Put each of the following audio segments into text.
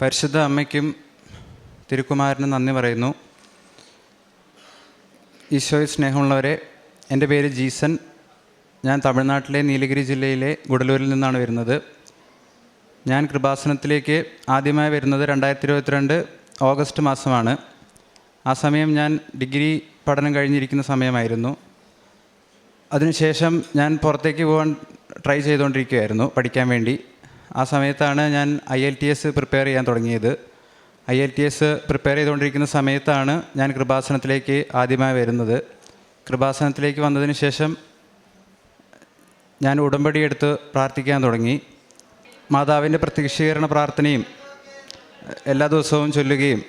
പരിശുദ്ധ അമ്മയ്ക്കും തിരുക്കുമാരനും നന്ദി പറയുന്നു. ഈശോയിൽ സ്നേഹമുള്ളവരെ എന്റെ പേര് ജീസൻ ഞാൻ തമിഴ്നാട്ടിലെ നീലഗിരി ജില്ലയിലെ ഗുഡലൂരിൽ നിന്നാണ് വരുന്നത്. ഞാൻ കൃപാസനത്തിലേക്ക് ആദ്യമായി വരുന്നത് രണ്ടായിരത്തി ഇരുപത്തിരണ്ട് ഓഗസ്റ്റ് മാസമാണ്. ആ സമയം ഞാൻ ഡിഗ്രി പഠനം കഴിഞ്ഞിരിക്കുന്ന സമയമായിരുന്നു. അതിനുശേഷം ഞാൻ പുറത്തേക്ക് പോകാൻ ട്രൈ ചെയ്തുകൊണ്ടിരിക്കുകയായിരുന്നു പഠിക്കാൻ വേണ്ടി. ആ സമയത്താണ് ഞാൻ I L T S prepare ചെയ്യാൻ തുടങ്ങിയത്. I L T S prepare ചെയ്തുകൊണ്ടിരിക്കുന്ന സമയത്താണ് ഞാൻ കൃപാസനത്തിലേക്ക് ആദ്യമായി വരുന്നത്. കൃപാസനത്തിലേക്ക് വന്നതിന് ശേഷം ഞാൻ ഉടമ്പടി എടുത്ത് പ്രാർത്ഥിക്കാൻ തുടങ്ങി. മാതാവിന്റെ പ്രത്യക്ഷീകരണ പ്രാർത്ഥനയും എല്ലാ ദിവസവും ചൊല്ലുകയും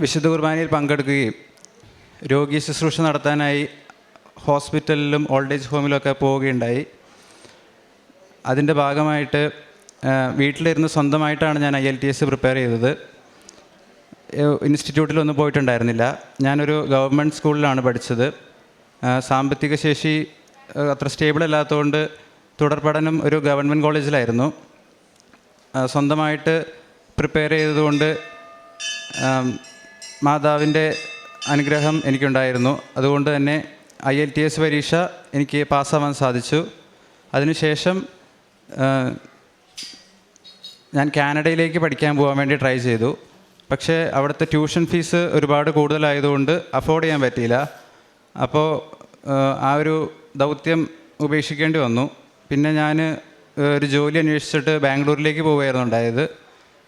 വിശുദ്ധ കുർബാനയിൽ പങ്കെടുക്കുകയും രോഗി ശുശ്രൂഷ നടത്താനായി ഹോസ്പിറ്റലിലും ഓൾഡ് ഏജ് ഹോമിലൊക്കെ പോവുകയുണ്ടായി. അതിന്റെ ഭാഗമായിട്ട് വീട്ടിലിരുന്ന് സ്വന്തമായിട്ടാണ് ഞാൻ I L T S prepare ചെയ്തത്. ഇൻസ്റ്റിറ്റ്യൂട്ടിലൊന്നും പോയിട്ടുണ്ടായിരുന്നില്ല. ഞാനൊരു ഗവൺമെന്റ് സ്കൂളിലാണ് പഠിച്ചത്. സാമ്പത്തിക ശേഷി അത്ര സ്റ്റേബിൾ അല്ലാത്തതുകൊണ്ട് തുടർ പഠനം ഒരു ഗവൺമെന്റ് കോളേജിലായിരുന്നു. സ്വന്തമായിട്ട് പ്രിപ്പയർ ചെയ്തതുകൊണ്ട് മാതാവിന്റെ അനുഗ്രഹം എനിക്കുണ്ടായിരുന്നു. അതുകൊണ്ട് തന്നെ ഐ എൽ ടി എസ് പരീക്ഷ എനിക്ക് പാസ്സാവാൻ സാധിച്ചു. അതിനുശേഷം ഞാൻ കാനഡയിലേക്ക് പഠിക്കാൻ പോകാൻ വേണ്ടി ട്രൈ ചെയ്തു. പക്ഷേ അവിടുത്തെ ട്യൂഷൻ ഫീസ് ഒരുപാട് കൂടുതലായതുകൊണ്ട് അഫോർഡ് ചെയ്യാൻ പറ്റിയില്ല. അപ്പോൾ ആ ഒരു ദൗത്യം ഉപേക്ഷിക്കേണ്ടി വന്നു. പിന്നെ ഞാൻ ഒരു ജോലി അന്വേഷിച്ചിട്ട് ബാംഗ്ലൂരിലേക്ക് പോവുകയായിരുന്നു ഉണ്ടായത്.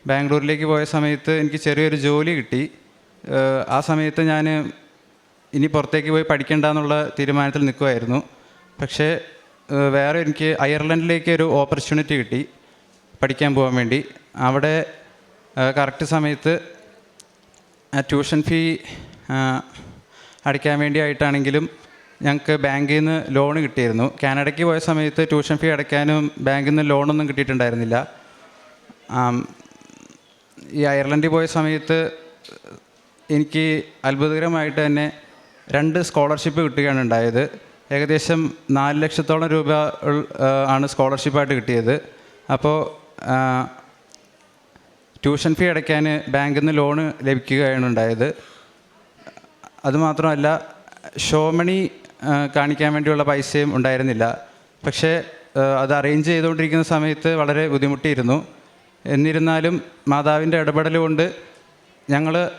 ബാംഗ്ലൂരിലേക്ക് പോയ സമയത്ത് എനിക്ക് ചെറിയൊരു ജോലി കിട്ടി. ആ സമയത്ത് ഞാൻ ഇനി പുറത്തേക്ക് പോയി പഠിക്കണ്ട എന്നുള്ള തീരുമാനത്തിൽ നിൽക്കുമായിരുന്നു പക്ഷേ വേറെ എനിക്ക് അയർലൻഡിലേക്ക് ഒരു ഓപ്പർച്യൂണിറ്റി കിട്ടി പഠിക്കാൻ പോകാൻ വേണ്ടി. അവിടെ കറക്റ്റ് സമയത്ത് ട്യൂഷൻ ഫീ അടയ്ക്കാൻ വേണ്ടിയായിട്ടാണെങ്കിലും ഞങ്ങൾക്ക് ബാങ്കിൽ നിന്ന് ലോൺ കിട്ടിയിരുന്നു. കാനഡയ്ക്ക് പോയ സമയത്ത് ട്യൂഷൻ ഫീ അടയ്ക്കാനും ബാങ്കിൽ നിന്ന് ലോണൊന്നും കിട്ടിയിട്ടുണ്ടായിരുന്നില്ല ഈ അയർലൻഡിൽ പോയ സമയത്ത് എനിക്ക് അത്ഭുതകരമായിട്ട് തന്നെ രണ്ട് സ്കോളർഷിപ്പ് കിട്ടുകയാണ് ഉണ്ടായത്. ഏകദേശം നാല് ലക്ഷത്തോളം രൂപ ആണ് സ്കോളർഷിപ്പായിട്ട് കിട്ടിയത്. അപ്പോൾ ട്യൂഷൻ ഫീ അടയ്ക്കാൻ ബാങ്കിൽ നിന്ന് ലോണ് ലഭിക്കുകയാണ് ഉണ്ടായത്. അതുമാത്രമല്ല ഷോമണി മണി കാണിക്കാൻ വേണ്ടിയുള്ള പൈസയും ഉണ്ടായിരുന്നില്ല. പക്ഷേ അത് അറേഞ്ച് ചെയ്തുകൊണ്ടിരിക്കുന്ന സമയത്ത് വളരെ ബുദ്ധിമുട്ടിയിരുന്നു. എന്നിരുന്നാലും മാതാവിന്റെ ഇടപെടൽ കൊണ്ട് ഞങ്ങൾ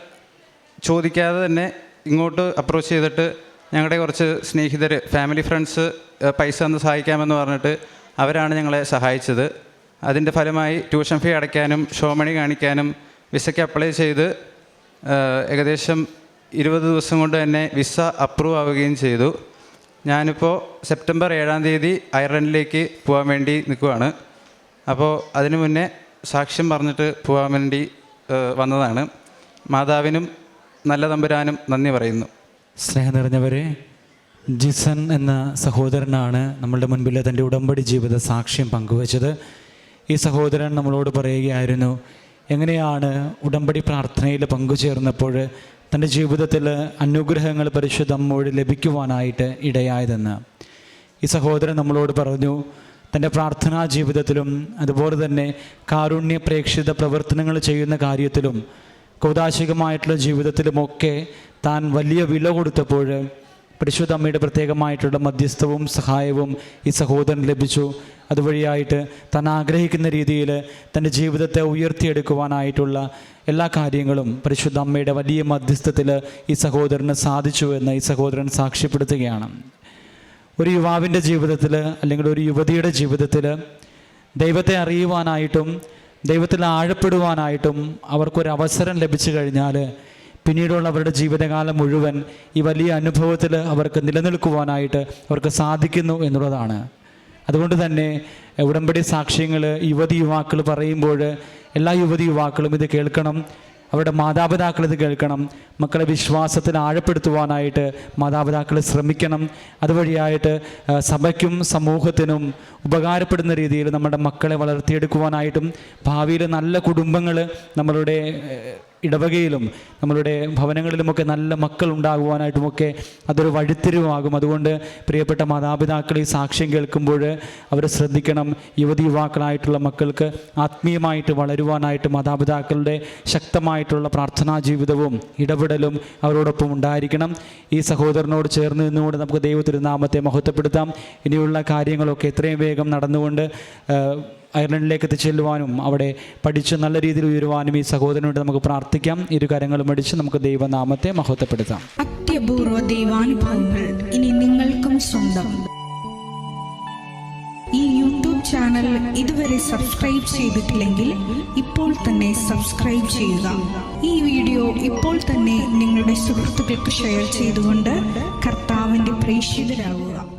ചോദിക്കാതെ തന്നെ ഇങ്ങോട്ട് അപ്രോച്ച് ചെയ്തിട്ട് ഞങ്ങളുടെ കുറച്ച് സ്നേഹിതർ ഫാമിലി ഫ്രണ്ട്സ് പൈസ ഒന്ന് സഹായിക്കാമെന്ന് പറഞ്ഞിട്ട് അവരാണ് ഞങ്ങളെ സഹായിച്ചത്. അതിന്റെ ഫലമായി ട്യൂഷൻ ഫീ അടയ്ക്കാനും ഷോമണി കാണിക്കാനും വിസയ്ക്ക് അപ്ലൈ ചെയ്ത് ഏകദേശം ഇരുപത് ദിവസം കൊണ്ട് തന്നെ വിസ അപ്രൂവ് ആവുകയും ചെയ്തു. ഞാനിപ്പോൾ സെപ്റ്റംബർ ഏഴാം തീയതി അയർലൻഡിലേക്ക് പോകാൻ വേണ്ടി നിൽക്കുവാണ്. അപ്പോൾ അതിനു മുന്നേ സാക്ഷ്യം പറഞ്ഞിട്ട് പോകാൻ വേണ്ടി വന്നതാണ്. മാതാവിനും നല്ല തമ്പുരാനും നന്ദി പറയുന്നു. സ്നേഹം നിറഞ്ഞവരെ ജിസൺ എന്ന സഹോദരനാണ് നമ്മളുടെ മുൻപിൽ തന്റെ ഉടമ്പടി ജീവിത സാക്ഷ്യം പങ്കുവച്ചത്. ഈ സഹോദരൻ നമ്മളോട് പറയുകയായിരുന്നു എങ്ങനെയാണ് ഉടമ്പടി പ്രാർത്ഥനയിൽ പങ്കുചേർന്നപ്പോൾ തന്റെ ജീവിതത്തിൽ അനുഗ്രഹങ്ങൾ പരിശുദ്ധ അമ്മോട് ലഭിക്കുവാനായിട്ട് ഇടയായതെന്ന്? ഈ സഹോദരൻ നമ്മളോട് പറഞ്ഞു തന്റെ പ്രാർത്ഥനാ ജീവിതത്തിലും അതുപോലെ തന്നെ കാരുണ്യ പ്രേക്ഷിത പ്രവർത്തനങ്ങൾ ചെയ്യുന്ന കാര്യത്തിലും കൗതാശികമായിട്ടുള്ള ജീവിതത്തിലുമൊക്കെ താൻ വലിയ വില കൊടുത്തപ്പോൾ പരിശുദ്ധ അമ്മയുടെ പ്രത്യേകമായിട്ടുള്ള മധ്യസ്ഥവും സഹായവും ഈ സഹോദരൻ ലഭിച്ചു. അതുവഴിയായിട്ട് താൻ ആഗ്രഹിക്കുന്ന രീതിയിൽ തന്റെ ജീവിതത്തെ ഉയർത്തിയെടുക്കുവാനായിട്ടുള്ള എല്ലാ കാര്യങ്ങളും പരിശുദ്ധ അമ്മയുടെ വലിയ മധ്യസ്ഥത്തിൽ ഈ സഹോദരന് സാധിച്ചു എന്ന് ഈ സഹോദരൻ സാക്ഷ്യപ്പെടുത്തുകയാണ്. ഒരു യുവാവിന്റെ ജീവിതത്തിൽ അല്ലെങ്കിൽ ഒരു യുവതിയുടെ ജീവിതത്തിൽ ദൈവത്തെ അറിയുവാനായിട്ടും ദൈവത്തിൽ ആഴപ്പെടുവാനായിട്ടും അവർക്കൊരു അവസരം ലഭിച്ചു കഴിഞ്ഞാൽ പിന്നീടുള്ള അവരുടെ ജീവിതകാലം മുഴുവൻ ഈ വലിയ അനുഭവത്തിൽ അവർക്ക് നിലനിൽക്കുവാനായിട്ട് അവർക്ക് സാധിക്കുന്നു എന്നുള്ളതാണ്. അതുകൊണ്ട് തന്നെ ഉടമ്പടി സാക്ഷ്യങ്ങൾ യുവതി യുവാക്കൾ പറയുമ്പോൾ എല്ലാ യുവതി യുവാക്കളും ഇത് കേൾക്കണം. അവരുടെ മാതാപിതാക്കൾ ഇത് കേൾക്കണം. മക്കളെ വിശ്വാസത്തിന് ആഴപ്പെടുത്തുവാനായിട്ട് മാതാപിതാക്കൾ ശ്രമിക്കണം. അതുവഴിയായിട്ട് സഭയ്ക്കും സമൂഹത്തിനും ഉപകാരപ്പെടുന്ന രീതിയിൽ നമ്മുടെ മക്കളെ വളർത്തിയെടുക്കുവാനായിട്ടും ഭാവിയിൽ നല്ല കുടുംബങ്ങൾ നമ്മളുടെ ഇടവകയിലും നമ്മളുടെ ഭവനങ്ങളിലുമൊക്കെ നല്ല മക്കൾ ഉണ്ടാകുവാനായിട്ടുമൊക്കെ അതൊരു വഴിത്തിരിവാകും. അതുകൊണ്ട് പ്രിയപ്പെട്ട മാതാപിതാക്കൾ ഈ സാക്ഷ്യം കേൾക്കുമ്പോൾ അവർ ശ്രദ്ധിക്കണം. യുവതി യുവാക്കളായിട്ടുള്ള മക്കൾക്ക് ആത്മീയമായിട്ട് വളരുവാനായിട്ട് മാതാപിതാക്കളുടെ ശക്തമായിട്ടുള്ള പ്രാർത്ഥനാ ജീവിതവും ഇടപെടലും അവരോടൊപ്പം ഉണ്ടായിരിക്കണം. ഈ സഹോദരനോട് ചേർന്ന് നിന്നുകൊണ്ട് നമുക്ക് ദൈവത്തിരുനാമത്തെ മഹത്വപ്പെടുത്താം. ഇനിയുള്ള കാര്യങ്ങളൊക്കെ എത്രയും വേഗം നടന്നുകൊണ്ട് അയർലൻഡിലേക്ക് എത്തിച്ചെല്ലുവാനും അവിടെ പഠിച്ച് നല്ല രീതിയിൽ ഉയരുവാനും ഈ സഹോദരനോട് നമുക്ക് പ്രാർത്ഥിക്കാം. ഇരു കരങ്ങളും അടിച്ച് നമുക്ക് ദൈവനാമത്തെ മഹത്വപ്പെടുത്താം. അത്യപൂർവ ദൈവാനുഭവങ്ങൾ ഇനി നിങ്ങൾക്കും സ്വന്തം. ഈ യൂട്യൂബ് ചാനൽ ഇതുവരെ സബ്സ്ക്രൈബ് ചെയ്തിട്ടില്ലെങ്കിൽ ഇപ്പോൾ തന്നെ സബ്സ്ക്രൈബ് ചെയ്യുക. ഈ വീഡിയോ ഇപ്പോൾ തന്നെ നിങ്ങളുടെ സുഹൃത്തുക്കൾക്ക് ഷെയർ ചെയ്തുകൊണ്ട് കർത്താവിന്റെ പ്രേക്ഷിതരാകുക